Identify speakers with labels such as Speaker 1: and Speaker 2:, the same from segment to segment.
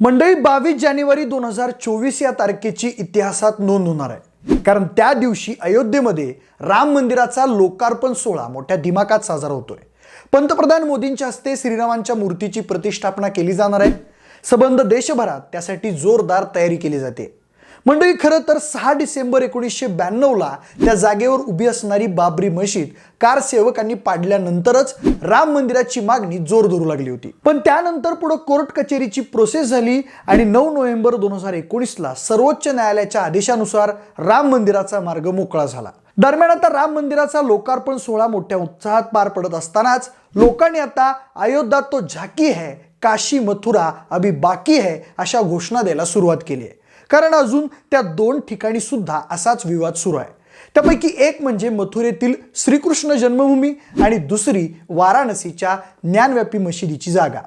Speaker 1: मंडळी बावीस जानेवारी दोन हजार चोवीस या तारखेची इतिहासात नोंद होणार आहे. कारण त्या दिवशी अयोध्येमध्ये राम मंदिराचा लोकार्पण सोहळा मोठ्या दिमाकात साजरा होतोय. पंतप्रधान मोदींच्या हस्ते श्रीरामांच्या मूर्तीची प्रतिष्ठापना केली जाणार आहे. सबंध देशभरात त्यासाठी जोरदार तयारी केली जाते. मंडळी खरं तर सहा डिसेंबर एकोणीसशे ब्याण्णवला त्या जागेवर उभी असणारी बाबरी मशीद कार सेवकांनी पाडल्यानंतरच राम मंदिराची मागणी जोर धरू लागली होती. पण त्यानंतर पुढे कोर्ट कचेरीची प्रोसेस झाली आणि नऊ नोव्हेंबर दोन हजार एकोणीसला सर्वोच्च न्यायालयाच्या आदेशानुसार राम मंदिराचा मार्ग मोकळा झाला. दरम्यान आता राम मंदिराचा लोकार्पण सोहळा मोठ्या उत्साहात पार पडत असतानाच लोकांनी आता अयोध्या तो झाकी है काशी मथुरा अभी बाकी है अशा घोषणा द्यायला सुरुवात केली आहे. कारण अजून त्या दोन ठिकाणी सुद्धा असाच विवाद सुरू आहे. त्यापैकी एक म्हणजे मथुरेतील श्रीकृष्ण जन्मभूमी आणि दुसरी वाराणसीच्या ज्ञानव्यापी मशिदीची जागा.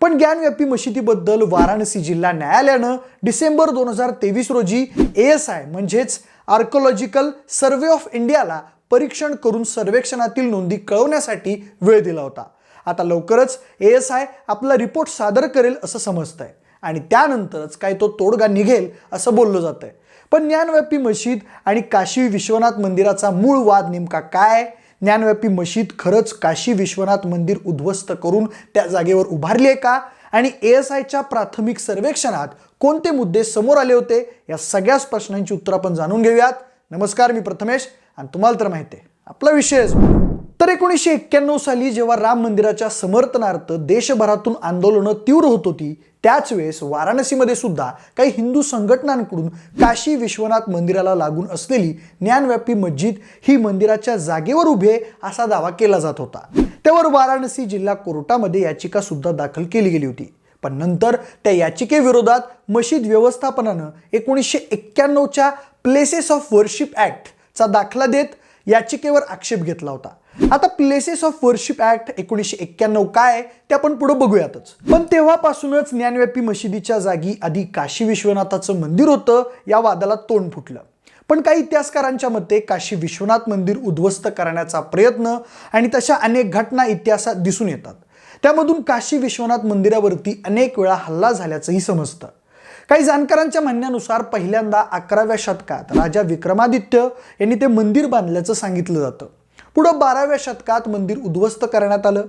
Speaker 1: पण ज्ञानव्यापी मशिदीबद्दल वाराणसी जिल्हा न्यायालयानं डिसेंबर दोन हजार तेवीस रोजी ए एस आय म्हणजेच आर्कोलॉजिकल सर्वे ऑफ इंडियाला परीक्षण करून सर्वेक्षणातील नोंदी कळवण्यासाठी वेळ दिला होता. आता लवकरच ए एस आय आपला रिपोर्ट सादर करेल असं समजतंय. आणि त्यानंतरच काय तो तोडगा निघेल असं बोललं जातंय. पण ज्ञानव्यापी मशीद आणि काशी विश्वनाथ मंदिराचा मूळ वाद नेमका काय? ज्ञानव्यापी मशीद खरंच काशी विश्वनाथ मंदिर उद्ध्वस्त करून त्या जागेवर उभारली आहे का? आणि ए एस आयच्या प्राथमिक सर्वेक्षणात कोणते मुद्दे समोर आले होते? या सगळ्याच प्रश्नांची उत्तर आपण जाणून घेऊयात. नमस्कार मी प्रथमेश आणि तुम्हाला तर माहिती आहे. आपला विषयच तर एकोणीसशे एक्क्याण्णव साली जेव्हा राम मंदिराच्या समर्थनार्थ देशभरातून आंदोलनं तीव्र होत होती त्याच वेळेस वाराणसीमध्ये सुद्धा काही हिंदू संघटनांकडून काशी विश्वनाथ मंदिराला लागून असलेली ज्ञानव्यापी मस्जिद ही मंदिराच्या जागेवर उभी आहे असा दावा केला जात होता. त्यावर वाराणसी जिल्हा कोर्टामध्ये याचिका सुद्धा दाखल केली गेली होती. पण नंतर त्या याचिकेविरोधात मशीद व्यवस्थापनानं एकोणीसशे एक्क्याण्णवच्या प्लेसेस ऑफ वर्शिप ॲक्टचा दाखला देत याचिकेवर आक्षेप घेतला होता. आता प्लेसेस ऑफ वर्शिप ऍक्ट एकोणीसशे एक्क्याण्णव काय ते आपण पुढे बघूयातच. पण तेव्हापासूनच ज्ञानव्यापी मशिदीच्या जागी आधी काशी विश्वनाथाचं मंदिर होतं या वादाला तोंड फुटलं. पण काही इतिहासकारांच्या मते काशी विश्वनाथ मंदिर उद्ध्वस्त करण्याचा प्रयत्न आणि तशा अनेक घटना इतिहासात दिसून येतात. त्यामधून काशी विश्वनाथ मंदिरावरती अनेक वेळा हल्ला झाल्याचंही समजतं. काही जाणकारांच्या म्हणण्यानुसार पहिल्यांदा अकराव्या शतकात राजा विक्रमादित्य यांनी ते मंदिर बांधल्याचं सांगितलं जातं. पुढं बाराव्या शतकात मंदिर उद्ध्वस्त करण्यात आलं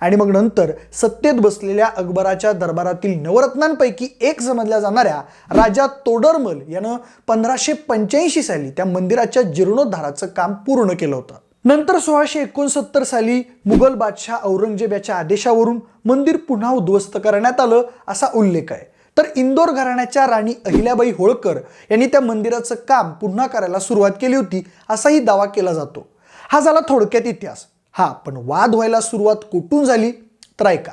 Speaker 1: आणि मग नंतर सत्तेत बसलेल्या अकबराच्या दरबारातील नवरत्नांपैकी एक समजल्या जाणाऱ्या राजा तोडरमल यानं पंधराशे पंच्याऐंशी साली त्या मंदिराच्या जीर्णोद्धाराचं काम पूर्ण केलं होतं. नंतर सोळाशे एकोणसत्तर साली मुघल बादशाह औरंगजेब याच्या आदेशावरून मंदिर पुन्हा उद्ध्वस्त करण्यात आलं असा उल्लेख आहे. तर इंदोर घराण्याच्या राणी अहिल्याबाई होळकर यांनी त्या मंदिराचं काम पुन्हा करायला सुरुवात केली होती असाही दावा केला जातो. हा झाला थोडक्यात इतिहास. हा पण वाद व्हायला सुरुवात कुठून झाली? तर ऐका.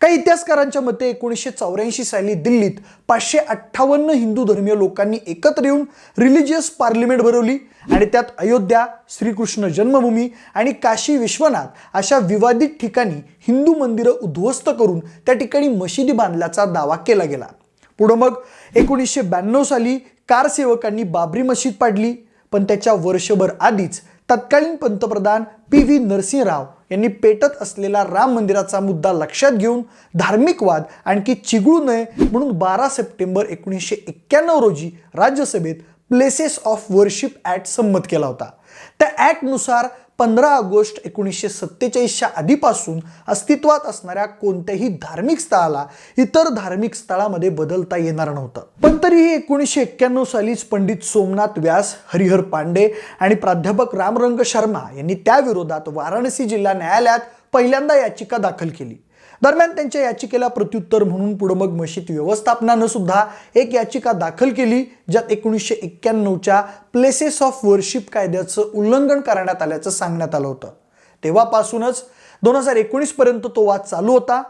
Speaker 1: काही इतिहासकारांच्या मते एकोणीसशे चौऱ्याऐंशी साली दिल्लीत पाचशे अठ्ठावन्न हिंदू धर्मीय लोकांनी एकत्र येऊन रिलिजियस पार्लिमेंट भरवली आणि त्यात अयोध्या श्रीकृष्ण जन्मभूमी आणि काशी विश्वनाथ अशा विवादित ठिकाणी हिंदू मंदिरं उद्ध्वस्त करून त्या ठिकाणी मशिदी बांधल्याचा दावा केला गेला. पुढं मग एकोणीसशे ब्याण्णव साली कारसेवकांनी बाबरी मशीद पाडली. पण त्याच्या वर्षभर आधीच तत्कालीन पंतप्रधान पी व्ही नरसिंहराव यांनी पेटत असलेला राम मंदिराचा मुद्दा लक्षात घेऊन धार्मिकवाद आणखी चिघळू नये म्हणून बारा सप्टेंबर एकोणीसशे एक्क्याण्णव रोजी राज्यसभेत प्लेसेस ऑफ वर्शिप ॲक्ट संमत केला होता. त्या ॲक्टनुसार पंधरा ऑगस्ट एकोणीसशे सत्तेचाळीसच्या आधीपासून अस्तित्वात असणाऱ्या कोणत्याही धार्मिक स्थळाला इतर धार्मिक स्थळामध्ये बदलता येणार नव्हतं. पण तरीही एकोणीसशे एक्क्याण्णव सालीच पंडित सोमनाथ व्यास हरिहर पांडे आणि प्राध्यापक रामरंग शर्मा यांनी त्याविरोधात वाराणसी जिल्हा न्यायालयात पहिल्यांदा याचिका दाखल केली. दरम्यान त्यांच्या याचिकेला प्रत्युत्तर म्हणून पुढं मग मशीद व्यवस्थापनानं सुद्धा एक याचिका दाखल केली ज्यात एकोणीसशे एक्क्याण्णवच्या प्लेसेस ऑफ वर्शिप कायद्याचं उल्लंघन करण्यात आल्याचं सांगण्यात आलं होतं. तेव्हापासूनच दोन हजार एकोणीसपर्यंत तो वाद चालू होता.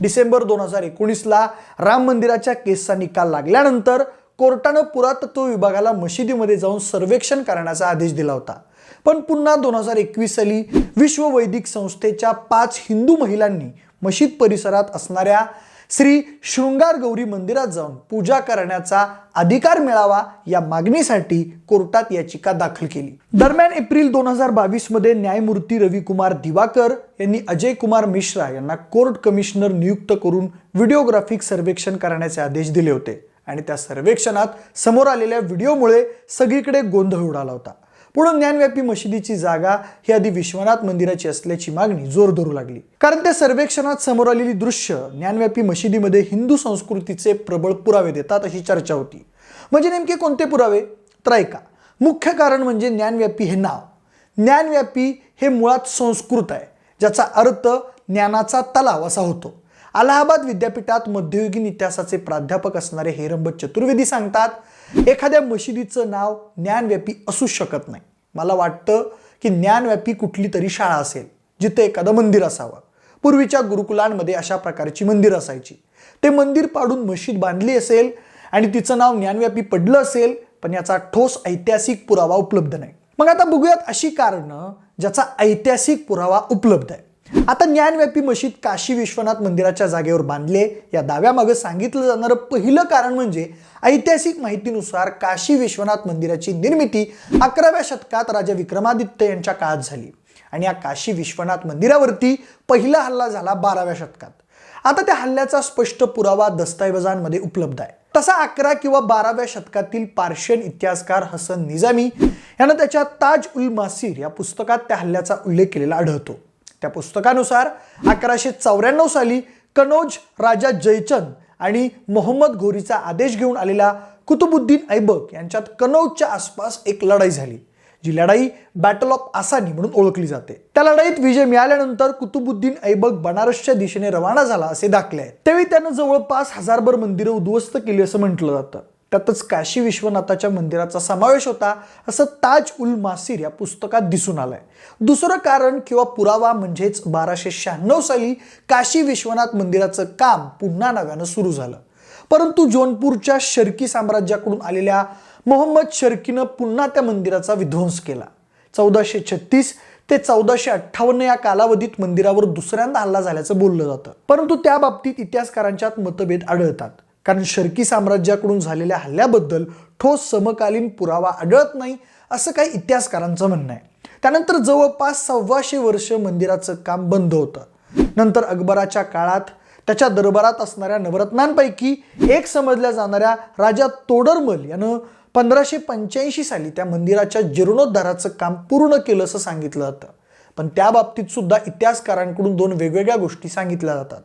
Speaker 1: डिसेंबर दोन हजार एकोणीसला राम मंदिराच्या केसचा निकाल लागल्यानंतर कोर्टानं पुरातत्व विभागाला मशिदीमध्ये जाऊन सर्वेक्षण करण्याचा आदेश दिला होता. पण पुन्हा दोन हजार एकवीस साली विश्व वैदिक संस्थेच्या पाच हिंदू महिलांनी मशीद परिसरात असणाऱ्या श्री शृंगार गौरी मंदिरात जाऊन पूजा करण्याचा अधिकार मिळावा या मागणीसाठी कोर्टात याचिका दाखल केली. दरम्यान एप्रिल दोन हजार बावीसमध्ये न्यायमूर्ती रविकुमार दिवाकर यांनी अजय कुमार मिश्रा यांना कोर्ट कमिशनर नियुक्त करून व्हिडिओग्राफिक सर्वेक्षण करण्याचे आदेश दिले होते आणि त्या सर्वेक्षणात समोर आलेल्या व्हिडिओमुळे सगळीकडे गोंधळ उडाला होता. पुढे ज्ञानव्यापी मशिदीची जागा ही आधी विश्वनाथ मंदिराची असल्याची मागणी जोर धरू लागली. कारण त्या सर्वेक्षणात समोर आलेली दृश्य ज्ञानव्यापी मशिदीमध्ये हिंदू संस्कृतीचे प्रबळ पुरावे देतात अशी चर्चा होती. म्हणजे नेमके कोणते पुरावे? तर ऐका. मुख्य कारण म्हणजे ज्ञानव्यापी हे नाव. ज्ञानव्यापी हे मुळात संस्कृत आहे ज्याचा अर्थ ज्ञानाचा तलाव असा होतो. अलाहाबाद विद्यापीठात मध्ययुगीन इतिहासाचे प्राध्यापक असणारे हेरंब चतुर्वेदी सांगतात एखाद्या मशिदीचं नाव ज्ञानव्यापी असू शकत नाही. मला वाटतं की ज्ञानव्यापी कुठली तरी शाळा असेल जिथे एखादं मंदिर असावं. पूर्वीच्या गुरुकुलांमध्ये अशा प्रकारची मंदिर असायची. ते मंदिर पाडून मशीद बांधली असेल आणि तिचं नाव ज्ञानव्यापी पडलं असेल पण याचा ठोस ऐतिहासिक पुरावा उपलब्ध नाही. मग आता बघूयात अशी कारणं ज्याचा ऐतिहासिक पुरावा उपलब्ध आहे. आता ज्ञानव्यापी मशीद काशी विश्वनाथ मंदिराच्या जागेवर बांधले या दाव्यामागं सांगितलं जाणारं पहिलं कारण म्हणजे ऐतिहासिक माहितीनुसार काशी विश्वनाथ मंदिराची निर्मिती अकराव्या शतकात राजा विक्रमादित्य यांच्या काळात झाली. आणि या काशी विश्वनाथ मंदिरावरती पहिला हल्ला झाला बाराव्या शतकात. आता त्या हल्ल्याचा स्पष्ट पुरावा दस्तऐवजांमध्ये उपलब्ध आहे. तसा अकरा किंवा बाराव्या शतकातील पार्शियन इतिहासकार हसन निजामी यानं त्याच्या ताज उल मासीर या पुस्तकात त्या हल्ल्याचा उल्लेख केलेला आढळतो. त्या पुस्तकानुसार अकराशे चौऱ्याण्णव साली कनोज राजा जयचंद आणि मोहम्मद घोरीचा आदेश घेऊन आलेला कुतुबुद्दीन ऐबक यांच्यात कनौजच्या आसपास एक लढाई झाली जी लढाई बॅटल ऑफ आसानी म्हणून ओळखली जाते. त्या लढाईत विजय मिळाल्यानंतर कुतुबुद्दीन ऐबक बनारसच्या दिशेने रवाना झाला असे दाखले आहेत त्यावेळी त्यानं जवळपास हजारभर मंदिरं उद्ध्वस्त केली असं म्हटलं जातं. त्यातच काशी विश्वनाथाच्या मंदिराचा समावेश होता असं ताज उल मासिर या पुस्तकात दिसून आलंय. दुसरं कारण किंवा पुरावा म्हणजेच बाराशे शहाण्णव साली काशी विश्वनाथ मंदिराचं काम पुन्हा नव्यानं सुरू झालं. परंतु जोनपूरच्या शर्की साम्राज्याकडून आलेल्या मोहम्मद शर्कीनं पुन्हा त्या मंदिराचा विध्वंस केला. चौदाशे छत्तीस ते चौदाशे अठ्ठावन्न या कालावधीत मंदिरावर दुसऱ्यांदा हल्ला झाल्याचं बोललं जातं. परंतु त्या बाबतीत इतिहासकारांच्यात मतभेद आढळतात. कारण शर्की साम्राज्याकडून झालेल्या हल्ल्याबद्दल ठोस समकालीन पुरावा आढळत नाही असं काही इतिहासकारांचं म्हणणं आहे. त्यानंतर जवळपास सव्वाशे वर्ष मंदिराचं काम बंद होतं. नंतर अकबराच्या काळात त्याच्या दरबारात असणाऱ्या नवरत्नांपैकी एक समजल्या जाणाऱ्या राजा तोडरमल यानं पंधराशे पंच्याऐंशी साली त्या मंदिराच्या जीर्णोद्धाराचं काम पूर्ण केलं असं सांगितलं जातं पण त्या बाबतीत सुद्धा इतिहासकारांकडून दोन वेगवेगळ्या गोष्टी सांगितल्या जातात.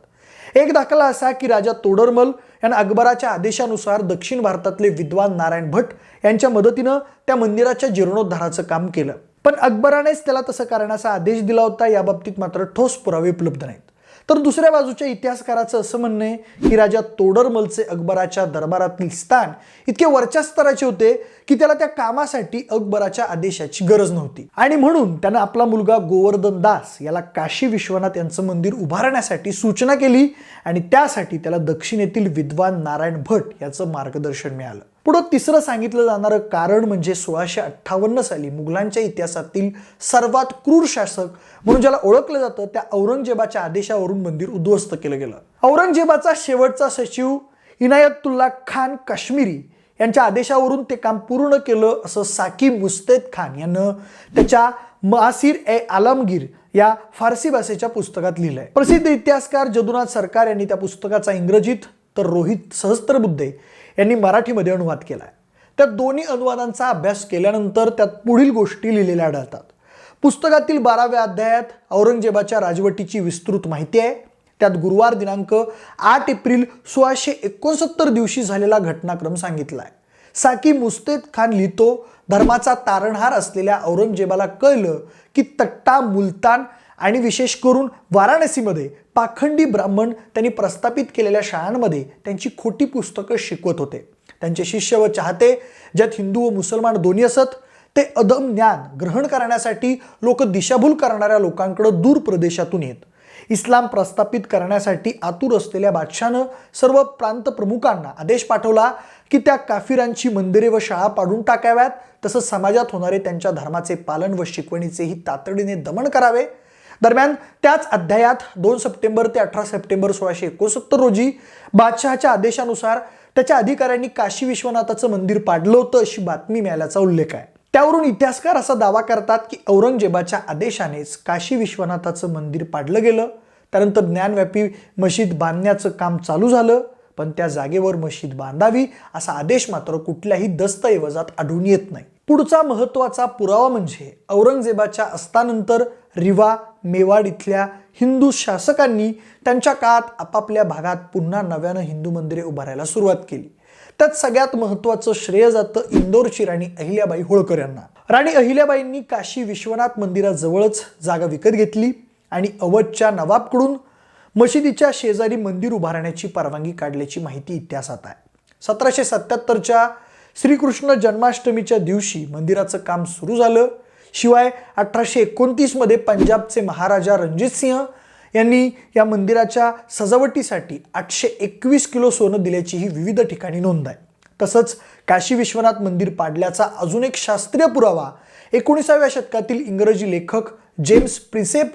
Speaker 1: एक दाखला असा की राजा तोडरमल यांना अकबराच्या आदेशानुसार दक्षिण भारतातले विद्वान नारायण भट यांच्या मदतीनं त्या मंदिराच्या जीर्णोद्धाराचं काम केलं. पण अकबरानेच त्याला तसं करण्याचा आदेश दिला होता या बाबतीत मात्र ठोस पुरावे उपलब्ध नाहीत. तर दुसऱ्या बाजूच्या इतिहासकाराचं असं म्हणणं आहे की राजा तोडरमलचे अकबराच्या दरबारातील स्थान इतके वरच्या स्तराचे होते की त्याला त्या कामासाठी अकबराच्या आदेशाची गरज नव्हती. आणि म्हणून त्यानं आपला मुलगा गोवर्धन दास याला काशी विश्वनाथ यांचं मंदिर उभारण्यासाठी सूचना केली आणि त्यासाठी त्याला दक्षिणेतील विद्वान नारायण भट याचं मार्गदर्शन मिळालं. पुढं तिसरं सांगितलं जाणारं कारण म्हणजे सोळाशे अठ्ठावन्न साली मुघलांच्या इतिहासातील सर्वात क्रूर शासक म्हणून ज्याला ओळखलं जातं त्या औरंगजेबाच्या आदेशावरून मंदिर उद्ध्वस्त केलं गेलं. औरंगजेबाचा शेवटचा सचिव इनायतुल्ला खान काश्मीरी यांच्या आदेशावरून ते काम पूर्ण केलं असं साकीब मुस्तेद खान यानं त्याच्या मासिर ए आलमगीर या फारसी भाषेच्या पुस्तकात लिहिलंय. प्रसिद्ध इतिहासकार जदुनाथ सरकार यांनी त्या पुस्तकाचा इंग्रजीत तर रोहित सहस्त्रबुद्धे यांनी मराठीमध्ये अनुवाद केला आहे त्या दोन्ही अनुवादांचा अभ्यास केल्यानंतर त्यात पुढील गोष्टी लिहिलेल्या आढळतात. पुस्तकातील बाराव्या अध्यायात औरंगजेबाच्या राजवटीची विस्तृत माहिती आहे. त्यात गुरुवार दिनांक आठ एप्रिल सोळाशे एकोणसत्तर दिवशी झालेला घटनाक्रम सांगितला आहे साकी मुस्तेद खान लिहितो धर्माचा तारणहार असलेल्या औरंगजेबाला कळलं की तट्टा मुलतान आणि विशेष करून वाराणसीमध्ये पाखंडी ब्राह्मण त्यांनी प्रस्थापित केलेल्या शाळांमध्ये त्यांची खोटी पुस्तकं शिकवत होते. त्यांचे शिष्य व चाहते ज्यात हिंदू व मुसलमान दोन्ही असत ते अदम ज्ञान ग्रहण करण्यासाठी लोक दिशाभूल करणाऱ्या लोकांकडे दूर प्रदेशातून येत. इस्लाम प्रस्थापित करण्यासाठी आतुर असलेल्या बादशानं सर्व प्रांत प्रमुखांना आदेश पाठवला की त्या काफिरांची मंदिरे व शाळा पाडून टाकाव्यात. तसंच समाजात होणारे त्यांच्या धर्माचे पालन व शिकवणीचेही तातडीने दमन करावे. दरम्यान त्याच अध्यायात दोन सप्टेंबर ते अठरा सप्टेंबर सोळाशे एकोणसत्तर रोजी बादशहाच्या आदेशानुसार त्याच्या अधिकाऱ्यांनी काशी विश्वनाथाचं मंदिर पाडलं होतं अशी बातमी मिळाल्याचा उल्लेख आहे. त्यावरून इतिहासकार असा दावा करतात की औरंगजेबाच्या आदेशानेच काशी विश्वनाथाचं मंदिर पाडलं गेलं. त्यानंतर ज्ञानव्यापी मशीद बांधण्याचं काम चालू झालं पण त्या जागेवर मशीद बांधावी असा आदेश मात्र कुठल्याही दस्तऐवजात आढळून येत नाही. पुढचा महत्त्वाचा पुरावा म्हणजे औरंगजेबाच्या अस्तानंतर रिवा मेवाड इथल्या हिंदू शासकांनी त्यांच्या काळात आपापल्या भागात पुन्हा नव्यानं हिंदू मंदिरे उभारायला सुरुवात केली. त्यात सगळ्यात महत्त्वाचं श्रेय जातं इंदोरची राणी अहिल्याबाई होळकर यांना. राणी अहिल्याबाईंनी काशी विश्वनाथ मंदिराजवळच जागा विकत घेतली आणि अवधच्या नवाबकडून मशिदीच्या शेजारी मंदिर उभारण्याची परवानगी काढल्याची माहिती इतिहासात आहे. सतराशे सत्याहत्तरच्या श्रीकृष्ण जन्माष्टमीच्या दिवशी मंदिराचं काम सुरू झालं. शिवाय अठराशे एकोणतीसमध्ये पंजाबचे महाराजा रणजित सिंह यांनी या मंदिराच्या सजावटीसाठी आठशे एकवीस किलो सोनं दिल्याचीही विविध ठिकाणी नोंद आहे. तसंच काशी विश्वनाथ मंदिर पाडल्याचा अजून एक शास्त्रीय पुरावा एकोणीसाव्या शतकातील इंग्रजी लेखक जेम्स प्रिसेप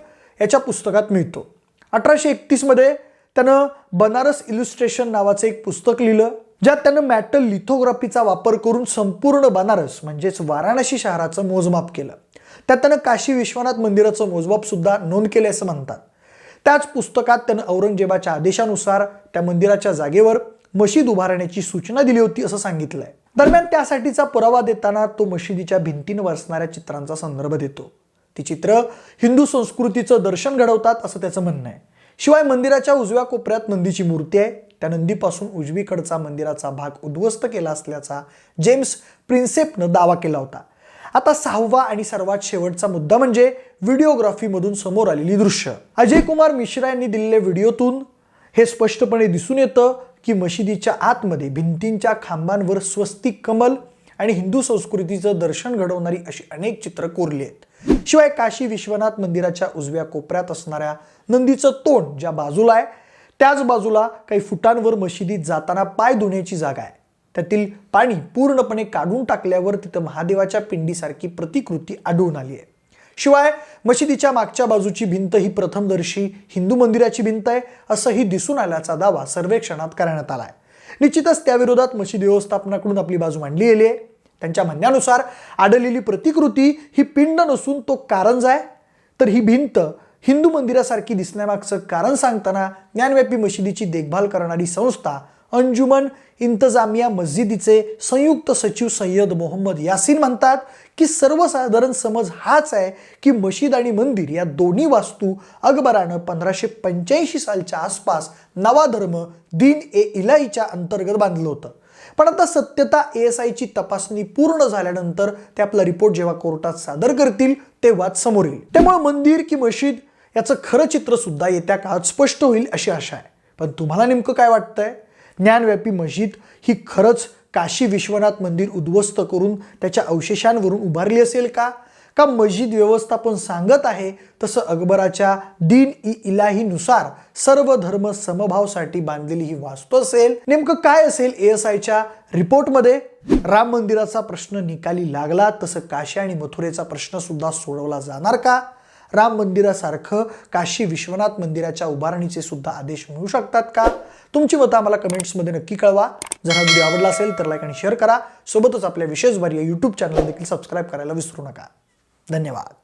Speaker 1: याच्या पुस्तकात मिळतो. अठराशे एकतीसमध्ये त्यानं बनारस इल्युस्ट्रेशन नावाचं एक पुस्तक लिहिलं. ज्यात त्यानं मॅटल लिथोग्राफीचा वापर करून संपूर्ण बनारस म्हणजेच वाराणसी शहराचं मोजमाप केलं. त्यात त्यानं काशी विश्वनाथ मंदिराचं मोजमाप सुद्धा नोंद केले असं म्हणतात. त्याच पुस्तकात त्यानं औरंगजेबाच्या आदेशानुसार त्या मंदिराच्या जागेवर मशीद उभारण्याची सूचना दिली होती असं सांगितलंय. दरम्यान त्यासाठीचा पुरावा देताना तो मशिदीच्या भिंतींवर असणाऱ्या चित्रांचा संदर्भ देतो. ती चित्र हिंदू संस्कृतीचं दर्शन घडवतात असं त्याचं म्हणणं आहे. शिवाय मंदिराच्या उजव्या कोपऱ्यात नंदीची मूर्ती आहे. त्या नंदीपासून उजवीकडचा मंदिराचा भाग उद्ध्वस्त केला असल्याचा जेम्स प्रिन्सेपनं दावा केला होता. आता सहावा आणि सर्वात शेवटचा मुद्दा म्हणजे व्हिडिओग्राफीमधून समोर आलेली दृश्य. अजय कुमार मिश्रा यांनी दिलेल्या व्हिडिओतून हे स्पष्टपणे दिसून येतं की मशिदीच्या आतमध्ये भिंतींच्या खांबांवर स्वस्तिक कमल आणि हिंदू संस्कृतीचं दर्शन घडवणारी अशी अनेक चित्र कोरली आहेत. शिवाय काशी विश्वनाथ मंदिराच्या उजव्या कोपऱ्यात असणाऱ्या नंदीचं तोंड ज्या बाजूला आहे त्याच बाजूला काही फुटांवर मशिदीत जाताना पाय धुण्याची जागा आहे. त्यातील पाणी पूर्णपणे काढून टाकल्यावर तिथं महादेवाच्या पिंडीसारखी प्रतिकृती आढळून आली आहे. शिवाय मशिदीच्या मागच्या बाजूची भिंत ही प्रथमदर्शी हिंदू मंदिराची भिंत आहे असंही दिसून आल्याचा दावा सर्वेक्षणात करण्यात आला आहे. निश्चितच त्याविरोधात मशिदी व्यवस्थापनाकडून आपली बाजू मांडली गेली आहे. त्यांच्या म्हणण्यानुसार आढळलेली प्रतिकृती ही पिंड नसून तो कारंज आहे. तर ही भिंत हिंदू मंदिरासारखी दिसण्यामागचं कारण सांगताना ज्ञानव्यापी मशिदीची देखभाल करणारी संस्था अंजुमन इंतजामिया मस्जिदीचे संयुक्त सचिव सय्यद मोहम्मद यासीन म्हणतात की सर्वसाधारण समज हाच आहे की मशीद आणि मंदिर या दोन्ही वास्तू अकबरानं पंधराशे पंच्याऐंशी सालच्या आसपास नवा धर्म दिन ए इलाईच्या अंतर्गत बांधलं होतं. पण आता सत्यता ए एस आयची तपासणी पूर्ण झाल्यानंतर ते आपला रिपोर्ट जेव्हा कोर्टात सादर करतील तेव्हाच समोर येईल. त्यामुळे मंदिर की मशीद याचं खरं चित्र सुद्धा येत्या काळात स्पष्ट होईल अशी आशा आहे. पण तुम्हाला नेमकं काय वाटतंय? ज्ञानव्यापी मशीद ही खरंच काशी विश्वनाथ मंदिर उद्ध्वस्त करून त्याच्या अवशेषांवरून उभारली असेल का? का मस्जिद व्यवस्थापन सांगत आहे? तसं अकबराच्या दीन इ इलाहीनुसार सर्व धर्म समभावसाठी बांधलेली ही वास्तू असेल. नेमकं काय असेल ए एस आयच्या रिपोर्टमध्ये? राम मंदिराचा प्रश्न निकाली लागला तसं काशी आणि मथुरेचा प्रश्न सुद्धा सोडवला जाणार का? राम मंदिरासारखं काशी विश्वनाथ मंदिराच्या उभारणीचे सुद्धा आदेश मिळू शकतात का? तुमची मतं आम्हाला कमेंट्समध्ये नक्की कळवा. जर हा व्हिडिओ आवडला असेल तर लाईक आणि शेअर करा. सोबतच आपल्या विशेष बारी या यूट्यूब चॅनल देखील सबस्क्राईब करायला विसरू नका. धन्यवाद.